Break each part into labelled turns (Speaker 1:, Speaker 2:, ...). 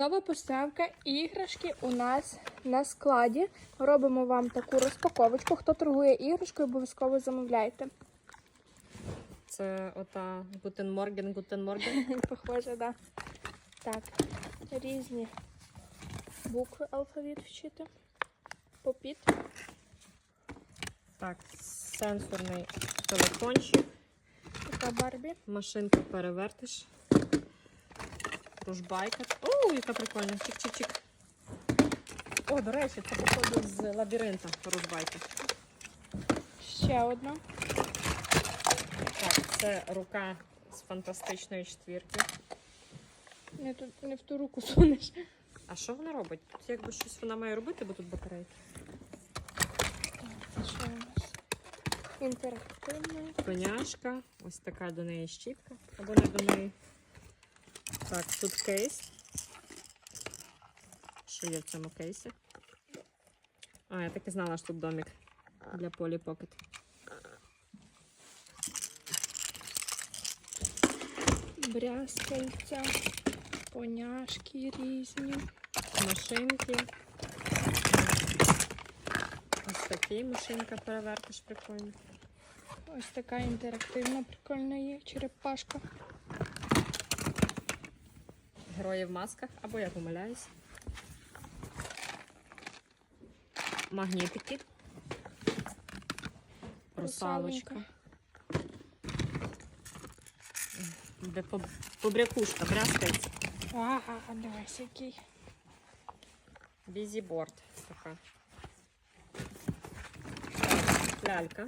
Speaker 1: Нова поставка іграшки у нас на складі. Робимо вам таку розпаковочку. Хто торгує іграшкою, обов'язково замовляйте.
Speaker 2: Це ота Гутен Морген, Гутен Морген.
Speaker 1: Похоже, да. Так, різні букви алфавіт вчити. Попіт.
Speaker 2: Так, сенсорний телефончик,
Speaker 1: Така Барбі.
Speaker 2: машинка перевертиш. Ружбайка. О, яка прикольна. Чик-чик-чик. О, до речі, це походу з лабіринта ружбайка.
Speaker 1: Ще одна.
Speaker 2: Так, це рука з фантастичної четвірки.
Speaker 1: Не, тут, не в ту руку сунеш.
Speaker 2: А що вона робить? Тут якби щось вона має робити, бо тут батарейки.
Speaker 1: Це що у нас? Інтерактивна.
Speaker 2: Коняшка, ось така до неї щітка, або не до неї. Так, тут кейс. Що є в цьому кейсі? А, я так і знала, що тут домик для Polly Pocket.
Speaker 1: Брязкальця, поняшки різні.
Speaker 2: Машинки. Ось такий машинка перевертиш прикольно.
Speaker 1: Ось така інтерактивна, прикольна є черепашка.
Speaker 2: Герої в масках, або я помиляюсь. Магнітики. Русалочка. Де побрякушка, брязкається.
Speaker 1: Ага, дивись який.
Speaker 2: Бізіборд така. Лялька.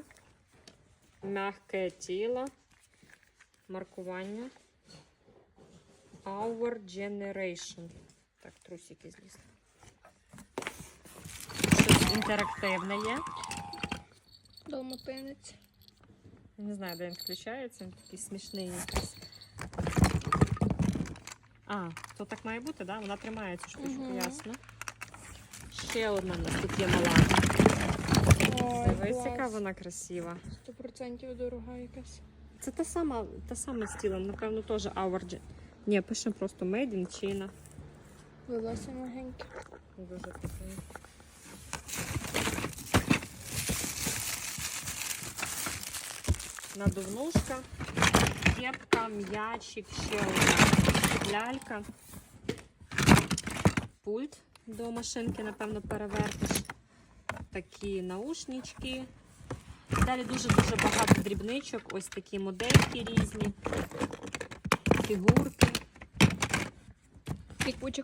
Speaker 2: Мягке тіло. Маркування. Our Generation. Так, трусики злізли. Щось інтерактивне є.
Speaker 1: Долматинець.
Speaker 2: Я не знаю, де він включається. Він такий смішний якийсь. А, то так має бути, да? Вона тримає цю штучку,
Speaker 1: Мгм.
Speaker 2: ясно. Ще одна в нас тут є мала. Дивись, яка вона красива.
Speaker 1: Сто процентів дорога якась.
Speaker 2: Це та сама, та сама з тілом, напевно, теж Our Ні, пишемо просто Made in China.
Speaker 1: Волосся магеньке.
Speaker 2: Дуже прикольно. Надувнушка, кепка, м'ячик, ще одна лялька. Пульт до машинки, напевно, перевертиш. Такі наушнички. Далі дуже-дуже багато дрібничок. Ось такі модельки різні, фігурки.
Speaker 1: І куча